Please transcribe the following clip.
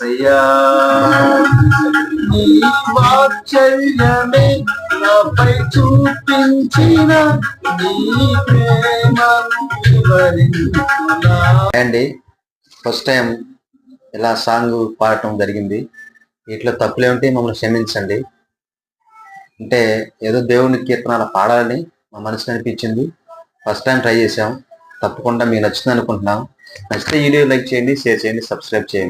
తేజుడాయేసయ్యా నీ వాత్సల్యమే నాపై చూపించిన నీ ప్రేమను వివరించునా. అండి ఫస్ట్ టైం ఇలా సాంగ్ పాడటం జరిగింది. వీటిలో తప్పులే మమ్మల్ని క్షమించండి. అంటే ఏదో దేవుని కీర్తనాలు పాడాలని మా మనసు అనిపించింది ఫస్ట్ టైం ట్రై చేసాం తప్పకుండా మీకు నచ్చింది అనుకుంటున్నాం. నచ్చితే వీడియో లైక్ చేయండి షేర్ చేయండి సబ్స్క్రైబ్ చేయండి.